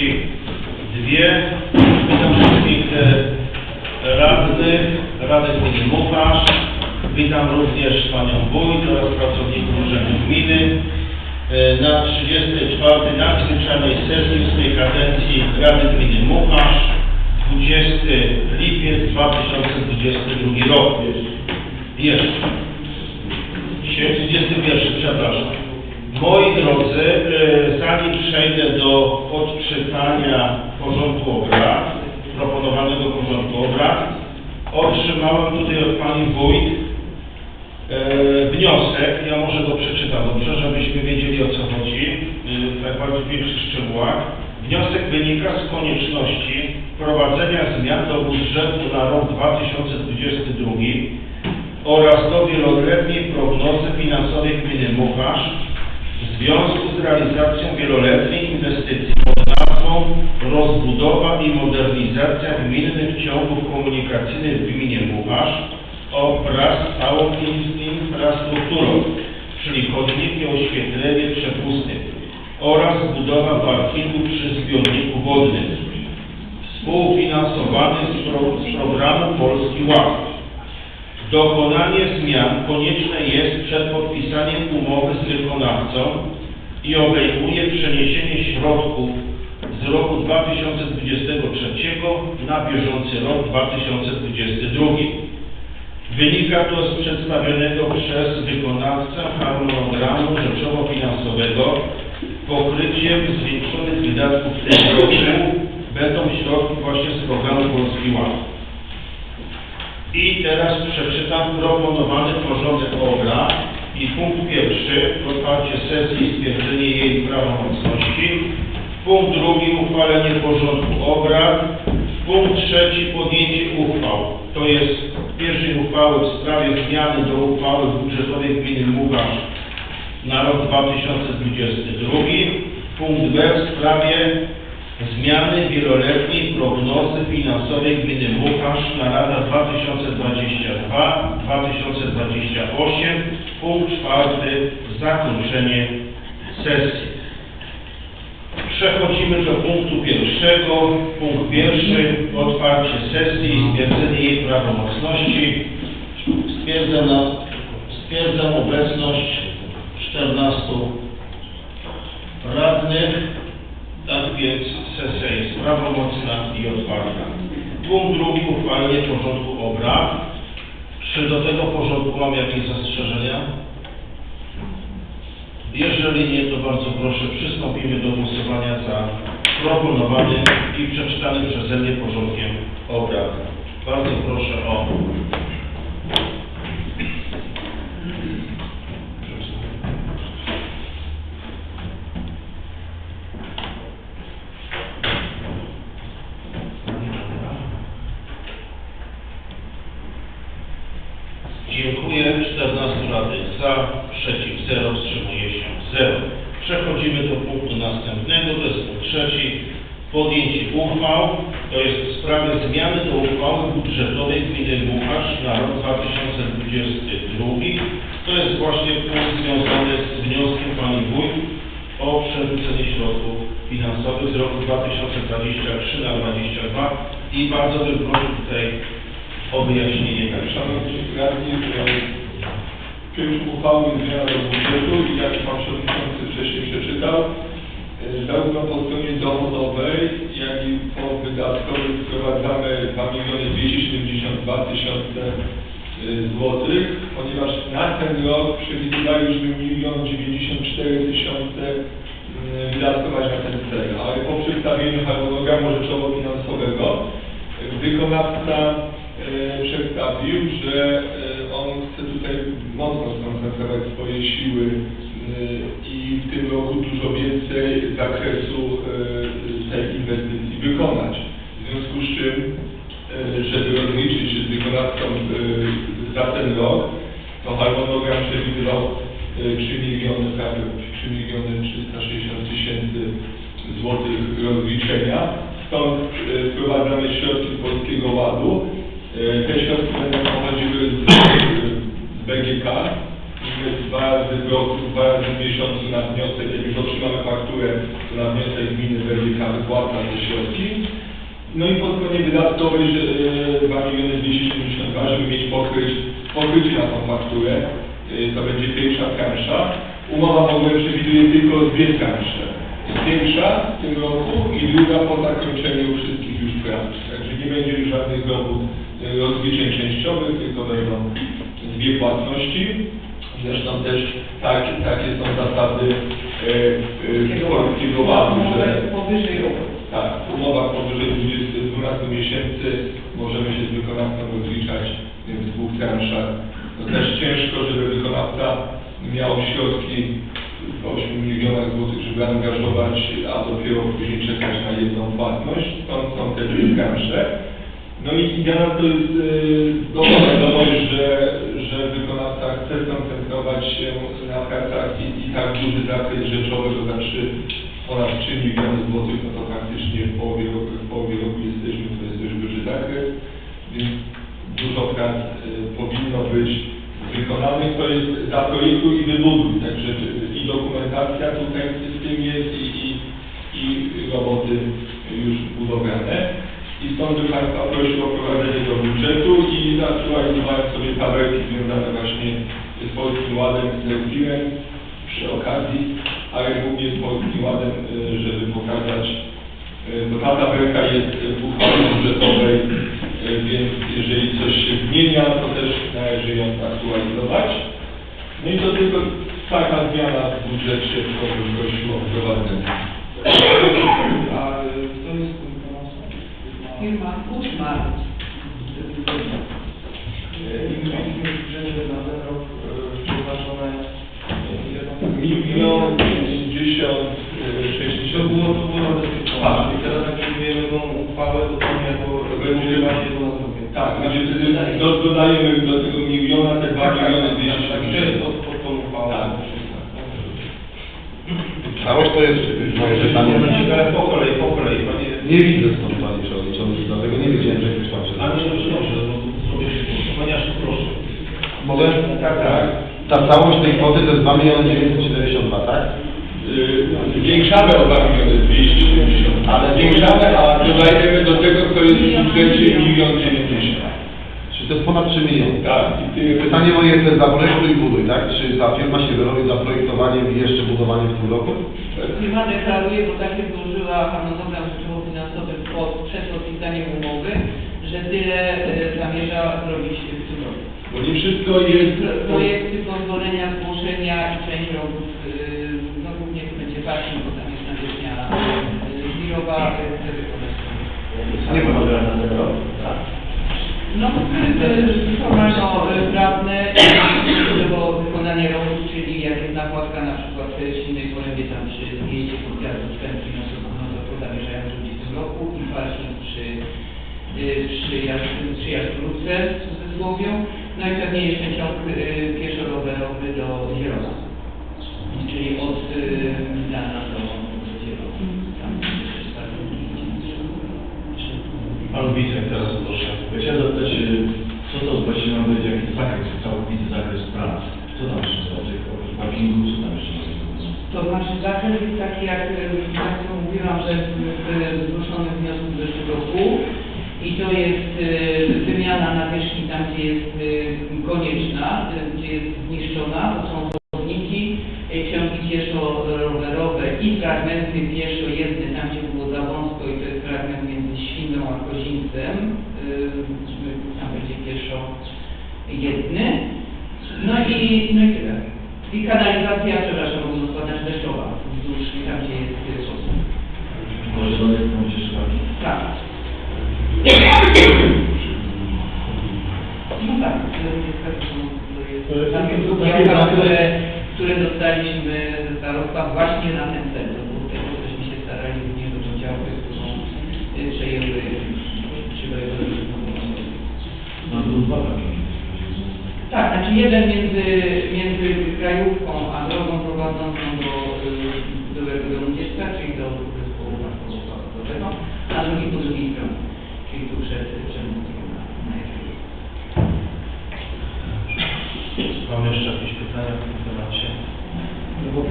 Izbie. Witam wszystkich e, radnych, Rady Gminy Muchasz. Witam również Panią Wójt oraz pracowników Urzędu Gminy e, na 34. nadzwyczajnej sesji ósmej kadencji Rady Gminy Muchasz 20 lipiec 2022 rok. Jeszcze. Dzisiaj 31, przepraszam. Moi drodzy, e, zanim przejdę do odczytania porządku obrad, proponowanego porządku obrad, otrzymałem tutaj od Pani Wójt e, wniosek, ja może go przeczytam dobrze, żebyśmy wiedzieli o co chodzi, e, w tak bardzo większych szczegółach. Wniosek wynika z konieczności wprowadzenia zmian do budżetu na rok 2022 oraz do wieloletniej prognozy finansowej gminy Muchasz w związku z realizacją wieloletniej inwestycji pod nazwą Rozbudowa i modernizacja gminnych ciągów komunikacyjnych w gminie Muchasz wraz z całą in- infrastrukturą, czyli chodniki, oświetlenie, przepusty oraz budowa parkingu przy zbiorniku wodnym współfinansowany z, pro, z programu Polski Ład. Dokonanie zmian konieczne jest przed podpisaniem umowy z wykonawcą i obejmuje przeniesienie środków z roku 2023 na bieżący rok 2022. Wynika to z przedstawionego przez wykonawcę harmonogramu rzeczowo-finansowego. Pokryciem zwiększonych wydatków w tym roku będą środki właśnie z programu Polski Ład. I teraz przeczytam proponowany porządek obrad i punkt pierwszy, otwarcie sesji i stwierdzenie jej prawomocności. Punkt drugi, uchwalenie porządku obrad. Punkt trzeci, podjęcie uchwał. To jest pierwszej uchwały w sprawie zmiany do uchwały budżetowej gminy Muchasz na rok 2022. Punkt B w sprawie zmiany wieloletniej prognozy finansowej gminy Muchasz na lata 2022-2028. Punkt czwarty, zakończenie sesji. Przechodzimy do punktu pierwszego. Punkt pierwszy, otwarcie sesji i stwierdzenie jej prawomocności. Stwierdzam, na, stwierdzam obecność 14 radnych. Tak więc sesja jest prawomocna i otwarta. Punkt drugi, uchwalenie porządku obrad. Czy do tego porządku mam jakieś zastrzeżenia? Jeżeli nie, to bardzo proszę, przystąpimy do głosowania za proponowanym i przeczytanym przeze mnie porządkiem obrad. Bardzo proszę o Dziękuję. 14 radnych za, przeciw 0, wstrzymuje się 0. Przechodzimy do punktu następnego, to jest punkt trzeci. Podjęcie uchwał, to jest w sprawie zmiany do uchwały budżetowej gminy Muchasz na rok 2022. To jest właśnie punkt związany z wnioskiem Pani Wójt o przerzucenie środków finansowych z roku 2023 na 2022 i bardzo bym prosił tutaj o wyjaśnienie tak Szanowni radni, projekt uchwały zmiana budżetu i jak Pan Przewodniczący wcześniej przeczytał, e, zarówno po stronie dochodowej, jak i po wydatkowej wprowadzamy 2 miliony 272 tysiące e, złotych, ponieważ na ten rok przewidywaliśmy 1 94 tysiące mm, wydatkować na ten cel, ale po przedstawieniu harmonogramu rzeczowo-finansowego e, wykonawca przedstawił, że on chce tutaj mocno skoncentrować swoje siły e, i w tym roku dużo więcej zakresu e, tej inwestycji wykonać. W związku z czym, e, żeby rozliczyć się z wykonawcą za ten rok, to harmonogram przewidywał e, 3 miliony, prawie 3 miliony 360 tysięcy złotych rozliczenia. Stąd wprowadzamy środki Polskiego Ładu. Te środki będą pochodziły z, BGK jest dwa razy w roku, dwa razy w miesiącu na wniosek, jak już otrzymamy fakturę, to na wniosek gminy weryfika wypłata te środki. No i pod koniec wydatkowej, że e, 2 miliony 272, żeby mieć pokryć, pokrycie na tą fakturę, e, to będzie pierwsza transza. Umowa w ogóle przewiduje tylko dwie transze. Pierwsza w tym roku i druga po zakończeniu wszystkich już prac. Także nie będzie już żadnych robót e, rozliczeń częściowych, tylko będą dwie płatności. Zresztą też tak, takie są zasady e, e, polskiego ładu, że Powyżej tak, w umowach powyżej 20, 12 miesięcy możemy się z wykonawcą rozliczać w dwóch transzach. No też ciężko, żeby wykonawca miał środki w 8 milionach złotych, żeby angażować, a dopiero później czekać na jedną płatność. Stąd są te dwie transze. No i dla nas to jest e, dobra wiadomość, że, chce skoncentrować się na pracach i, tak duży zakres rzeczowy, to znaczy ponad 3 miliony złotych, no to faktycznie w połowie roku, w połowie roku jesteśmy, to jest dość duży zakres, więc dużo prac e, powinno być wykonanych, to jest zaprojektuj i wybuduj, także i dokumentacja tutaj z tym jest i, i, i roboty już budowlane. I stąd bym Państwa prosił o prowadzenie do budżetu i zaktualizowałem sobie tabelki związane właśnie z Polskim Ładem, z Neufirem przy okazji, ale głównie z Polskim Ładem, y, żeby pokazać, y, bo ta tabelka jest w uchwale budżetowej, y, więc jeżeli coś się zmienia, to też należy ją aktualizować. No i to tylko taka zmiana w budżecie, którą bym prosił o wprowadzenie. A kto jest tym pomocą? Firma Kuczma. I mieliśmy budżecie na ten rok przeznaczone ile tam? Milion pięćdziesiąt To sześćdziesiąt było, to było. Tak. I teraz jak przyjmujemy tą uchwałę, to tam jako będzie właśnie to na zrobię. Tak, będzie wtedy do- dodajemy do tego miliona te dwa miliony dwieście Tak, to jest pod, tą uchwałą. Tak. Całość to jest moje pytanie. Ale po kolei, po kolei, panie... Nie widzę stąd Panie Przewodniczący, dlatego nie wiedziałem, że ktoś A sobie się ponieważ proszę. Mogę? Tak, tak. Ta całość tej kwoty to jest 2 miliony 972, tak? Yy, Zwiększamy o 2 miliony 270, ale zwiększamy, a dodajemy do tego, co jest w budżecie milion 90. Czyli to jest ponad 3 miliony. Tak, Pytanie moje jest za projektuj i buduj, tak? Czy ta firma się wyrobi za projektowaniem i jeszcze budowaniem w tym roku? Firma deklaruje, bo takie złożyła harmonogram rzeczowo-finansowy pod, przed podpisaniem umowy, że tyle e, zamierza zrobić w tym roku. Bo nie wszystko jest... Pro- Projekty, pozwolenia, zgłoszenia i część robót, no głównie to będzie parking, bo tam jest nawierzchnia e, biurowa, e, chce wykonać. Nie ponad na rok. No, formalno-prawne, bo wykonanie robót, czyli jak jest nakładka na przykład w silnej porębie tam przy zjeździe podjazdu Czerwki, no to, no zamierzają zrobić w tym roku i parking przy, y, przy, Jaskrówce ze Złowią, no i pewnie jeszcze ciąg y, pieszo-rowerowy do Zielona, czyli od y, idzie. Pan teraz proszę. Chciałem zapytać, y, co to właściwie ma być, jaki zakres, całkowity zakres prac? Co tam za tych oprócz parkingu, co tam jeszcze? To znaczy zakres jest taki, jak e, Państwu mówiłam, że w w zgłoszonym wniosku z zeszłego roku i to jest e, wymiana nawierzchni tam, gdzie jest e, konieczna, gdzie jest zniszczona, to są i fragmenty pieszo-jezdne, tam gdzie było za wąsko i to jest fragment między Świną a Kozińcem, e, tam będzie pieszo-jezdny. No i, no i tyle. I kanalizacja, przepraszam, gospodarz deszczowa, wzdłuż tam, gdzie jest y, sosna. Może do jak będzie szukać? Tak. No tak, to jest tak, to jest takie zdjęcia, które, które dostaliśmy ze starostwa właśnie na ten cel. Było tego, żeśmy się starali również do działy, którą y, przejęły przybędzie. No to dwa. Tak, znaczy jeden między, między krajówką a drogą prowadzącą do byłego domu dziecka, czyli do zespołu narkotyków, a drugi po drugiej stronie, czyli tu przed przed na, na Jaśmie. Pan mamy jeszcze jakieś pytania w tym temacie?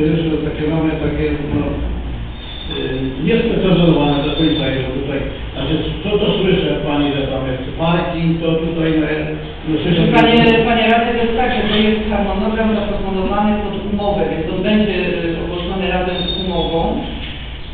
Pierwsze takie mamy takie, no, y, niesprecyzowane jest tutaj. Znaczy, co to słyszę Pani, że tam jest parking, to tutaj, no, no słyszę... Panie, panie radny, to jest tak, że to jest harmonogram zaproponowany pod umowę, więc on będzie y, ogłoszony razem z umową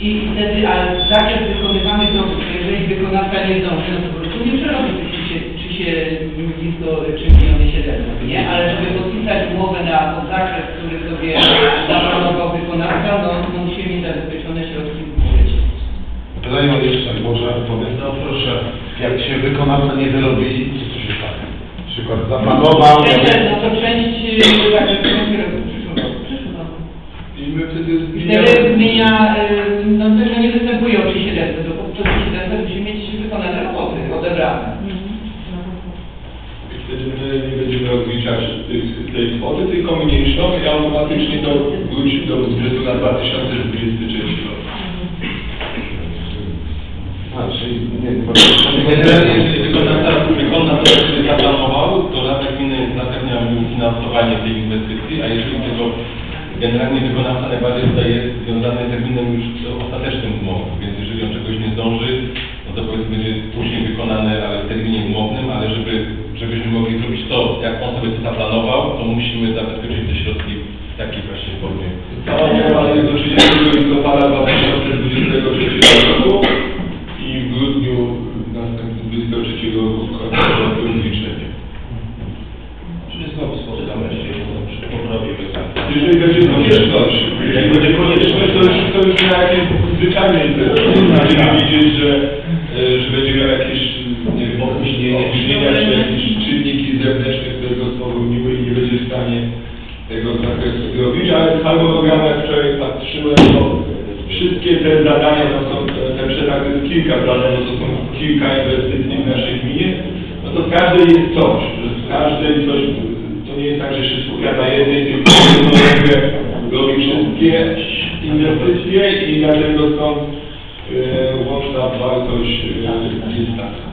i wtedy, a zakres wykonywanych robót, jeżeli wykonawca nie zdąży, no to po prostu nie przerobi tych 3 blisko 3 miliony 700, nie? Ale żeby podpisać umowę na zakres, który sobie zaplanował wykonawca, no to musimy mieć zabezpieczone środki w budżecie. Pytanie mam jeszcze, może powiem. No proszę. Jak się wykonawca nie wyrobi, to co się stanie? Przykład zaplanował, no to część, y, jak. I my wtedy I wtedy zmienia, y, no to, że nie występuje o 3700, bo poprzez 3700 musi mieć wykonane roboty, odebrane. Rozliczać tych, tej kwoty, tylko mniejszą i automatycznie to wróci do budżetu na 2023 rok. A, czyli nie, Generalnie, jeżeli wykonawca wykona to, co zaplanował, to Rada Gminy zapewnia mu finansowanie tej inwestycji, a jeżeli tego generalnie wykonawca najbardziej tutaj jest związany z terminem już ostatecznym umowy, więc jeżeli on czegoś nie zdąży, to zaplanował, to musimy zabezpieczyć te środki w takiej właśnie formie. Jest do 30 listopada 2023 stanie tego zakresu zrobić, ale w harmonogramie, jak wczoraj patrzyłem, to wszystkie te zadania, to są te przetarg to jest kilka zadań, to są kilka inwestycji w naszej gminie, no to w każdej jest coś, że w każdej coś, to nie jest tak, że się skupia na jednej, tylko robi wszystkie inwestycje i dlatego stąd e, łączna wartość e, jest taka.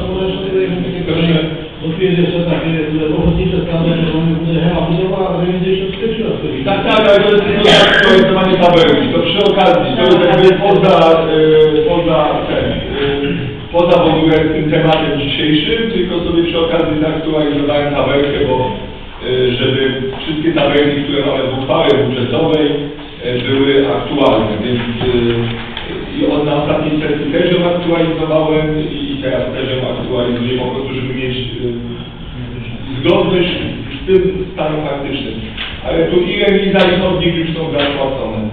Co może jeszcze bo tu jest jeszcze takie ochotnicze stany, że mamy chyba budowa rewizji się skończyła w tej Tak, tak, ale to jest tak projektowanie tabelki. To przy okazji, to jest jakby poza, e, poza ten, e, poza w ogóle tym tematem dzisiejszym, tylko sobie przy okazji zaktualizowałem tabelkę, bo e, żeby wszystkie tabelki, które mamy w uchwale budżetowej były aktualne, więc i od na ostatniej sesji też ją aktualizowałem i teraz też ją aktualizuję po prostu, żeby mieć e, zgodność z tym stanem faktycznym. Ale tu i remiza i chodnik już są zapłacone,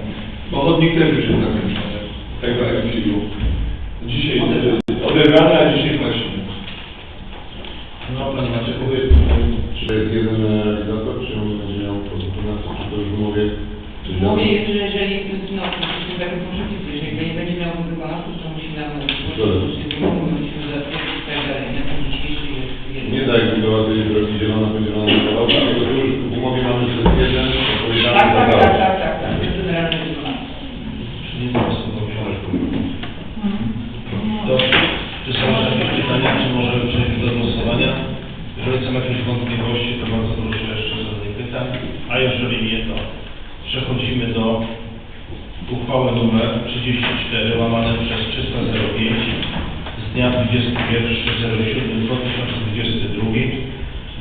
bo chodnik też już jest zakończony, tego MCU. Dzisiaj jakieś wątpliwości, to bardzo proszę jeszcze zadać pytań. A jeżeli nie, to przechodzimy do uchwały numer 34 łamane przez 305 z dnia 21.07.2022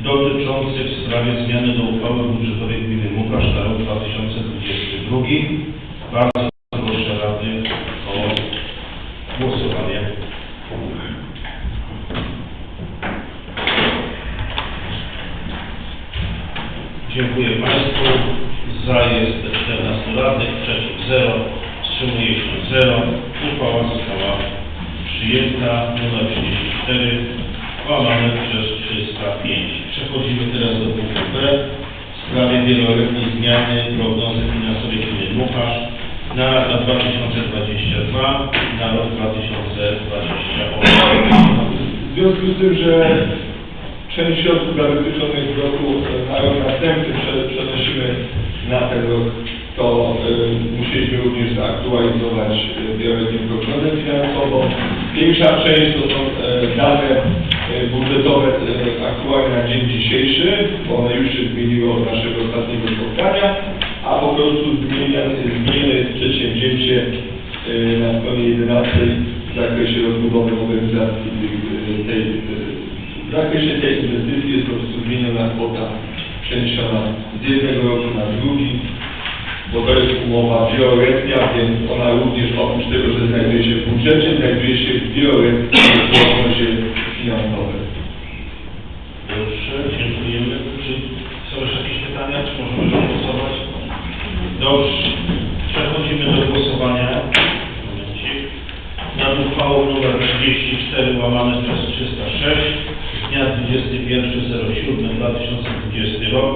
dotyczący w sprawie zmiany do uchwały budżetowej gminy Mukasz na rok 2022. Bardzo proszę Rady o głosowanie. Dziękuję Państwu. Za jest 14 radnych, przeciw 0, wstrzymuje się 0. Uchwała została przyjęta. Numer 34 łamane przez 305. Przechodzimy teraz do punktu B w sprawie wieloletniej zmiany prognozy finansowej gminy Muchasz na lata 2022 na rok 2028. W związku z tym, że część środków zabezpieczonych w roku na rok następny prze- przenosimy na ten rok, to e, musieliśmy również zaktualizować e, wieloletnią prognozę finansową. Pierwsza część to są e, dane e, budżetowe e, aktualnie na dzień dzisiejszy, bo one już się zmieniły od naszego ostatniego spotkania, a po prostu zmieniamy, zmieniamy przedsięwzięcie e, na stronie 11 w zakresie rozbudowy modernizacji tej, w zakresie tej inwestycji jest po prostu zmieniona kwota przeniesiona z jednego roku na drugi, bo to jest umowa wieloletnia, więc ona również oprócz tego, że znajduje się w budżecie, znajduje się w wieloletnim prognozie finansowej. Dobrze, dziękujemy. Czy są jeszcze jakieś pytania, czy możemy głosować? Dobrze, przechodzimy do głosowania. Nad uchwałą nr 34 łamane przez 306 z dnia 21.07.2020 rok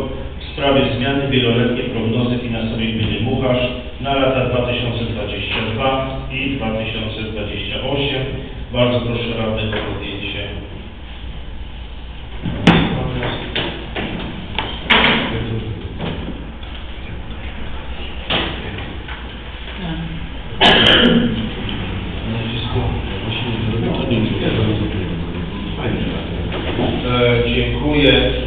w sprawie zmiany wieloletniej prognozy finansowej gminy Mucharz na lata 2022 i 2028. Bardzo proszę radnych o podjęcie Dziękuję.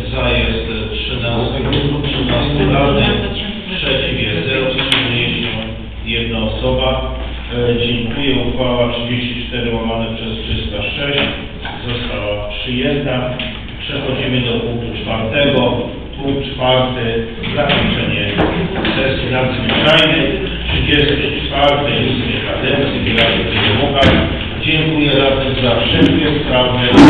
Uchwała 34 łamane przez 306 została przyjęta. Przechodzimy do punktu czwartego. Punkt czwarty. Zakończenie sesji nadzwyczajnej 34 kadencji Wyraźnie Dziękuję radnym za szybkie, sprawne